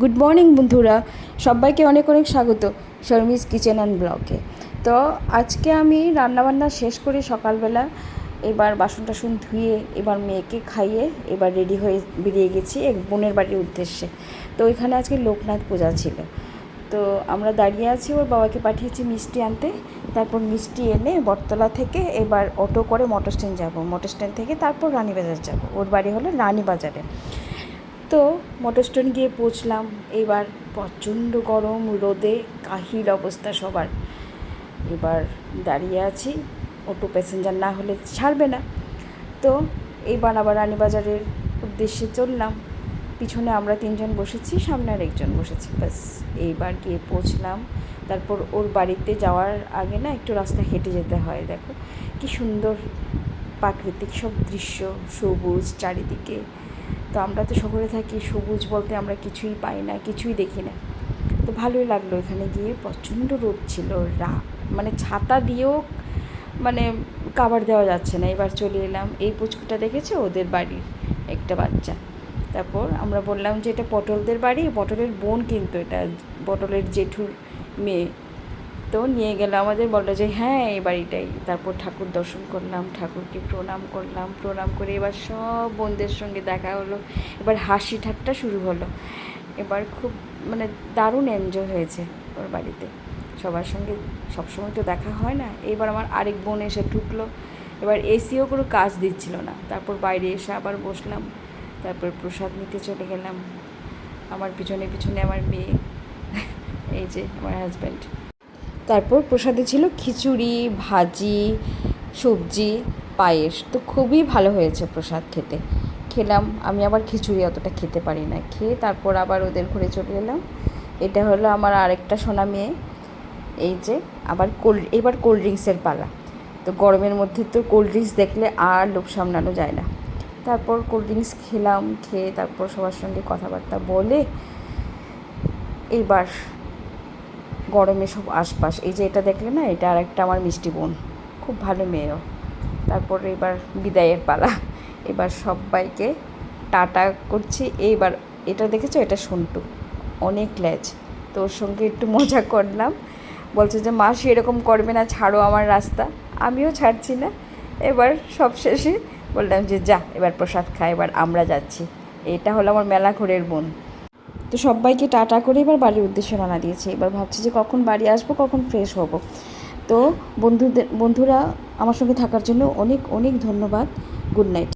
Good morning বন্ধুরা। সবাইকে অনেক অনেক স্বাগত শর্মিস কিচেন অ্যান্ড ব্লগে। তো আজকে আমি রান্নাবান্না শেষ করে সকালবেলা এবার বাসন টাসন ধুয়ে, এবার মেয়েকে খাইয়ে, এবার রেডি হয়ে বেরিয়ে গেছি এক বোনের বাড়ির উদ্দেশ্যে। তো ওইখানে আজকে লোকনাথ পূজা ছিল। তো আমরা দাঁড়িয়ে আছি, ওর বাবাকে পাঠিয়েছি মিষ্টি আনতে। তারপর মিষ্টি এনে বটতলা থেকে এবার অটো করে মোটর স্ট্যান্ড যাব। মোটর স্ট্যান্ড থেকে তারপর রানীবাজার যাব। ওর বাড়ি হলো রানীবাজারে। তো মোটর স্ট্যান্ড গিয়ে পৌঁছলাম। এবার প্রচণ্ড গরম, রোদে কাহিল অবস্থা সবার। এবার দাঁড়িয়ে আছি, অটো প্যাসেঞ্জার না হলে ছাড়বে না। তো এইবার আবার রানীবাজারের উদ্দেশ্যে চললাম। পিছনে আমরা তিনজন বসেছি, সামনে আর একজন বসেছি। ব্যাস এইবার গিয়ে পৌঁছলাম। তারপর ওর বাড়িতে যাওয়ার আগে না একটু রাস্তা হেঁটে যেতে হয়, দেখো। কি সুন্দর প্রাকৃতিক সব দৃশ্য, সবুজ চারিদিকে। তো আমরা তো শহরে থাকি, সবুজ বলতে আমরা কিছুই পাই না, কিছুই দেখি না। তো ভালোই লাগল এখানে গিয়ে, প্রচণ্ড রোদ ছিল রা মানে ছাতা দিয়েও মানে কাবার দেওয়া যাচ্ছে না। এবার চলে এলাম, এই পুচকুটা দেখেছে? ওদের বাড়ির একটা বাচ্চা। তারপর আমরা বললাম যে এটা পটলদের বাড়ি, পটলের বোন কিন্তু এটা, পটলের জেঠুর মেয়ে। তো নিয়ে গেল আমাদের বলল যে হ্যাঁ এই বাড়িটাই। তারপর ঠাকুর দর্শন করলাম, ঠাকুরকে প্রণাম করলাম, প্রণাম করে এবার সব বোনদের সঙ্গে দেখা হলো। এবার হাসি ঠাট্টা শুরু হলো। এবার খুব মানে দারুণ এনজয় হয়েছে ওর বাড়িতে। সবার সঙ্গে সবসময় তো দেখা হয় না। এবার আমার আরেক বোন এসে ঢুকলো। এবার এসিও কোনো কাজ দিচ্ছিল না। তারপর বাইরে এসে আবার বসলাম। তারপর প্রসাদ নিতে চলে গেলাম। আমার পিছনে পিছনে আমার মেয়ে, এই যে আমার হাজব্যান্ড তারপর প্রসাদে ছিল খিচুড়ি, ভাজি, সবজি, পায়েস। তো খুবই ভালো হয়েছে প্রসাদ খেতে। খেলাম। আমি আবার খিচুড়ি অতটা খেতে পারি না। খেয়ে তারপর আবার ওদের ঘরে চলে এলাম। এটা হলো আমার আরেকটা সোনা মেয়ে। এই যে, আবার কোল্ড, এবার কোল্ড ড্রিঙ্কসের পালা। তো গরমের মধ্যে তো কোল্ড ড্রিঙ্কস দেখলে আর লোভ সামলানো যায় না। তারপর কোল্ড ড্রিঙ্কস খেলাম, খেয়ে তারপর সবার সঙ্গে কথাবার্তা বলে এইবার গরমে সব আশপাশ। এই যে এটা দেখলে না, এটা আর একটা আমার মিষ্টি বোন। খুব ভালো মেয়েও। তারপরে এবার বিদায়ের পালা। এবার সবাইকে টাটা করছি। এইবার এটা দেখেছ? এটা সন্টু। অনেক ল্যাজ। তো ওর সঙ্গে একটু মজা করলাম। বলছে যে মাসি এরকম করবে না, ছাড়ো আমার রাস্তা। আমিও ছাড়ছি না। এবার সব শেষে বললাম যে, যা, এবার প্রসাদ খা, এবার আমরা যাচ্ছি। এটা হলো আমার মেলা ঘোরের বোন। তো সবাইকে টাটা করে এবার বাড়ির উদ্দেশ্যে রানা দিয়েছে। এবার ভাবছি যে কখন বাড়ি আসব, কখন ফ্রেশ হব। তো বন্ধুদের, বন্ধুরা, আমার সঙ্গে থাকার জন্য অনেক অনেক ধন্যবাদ। Good night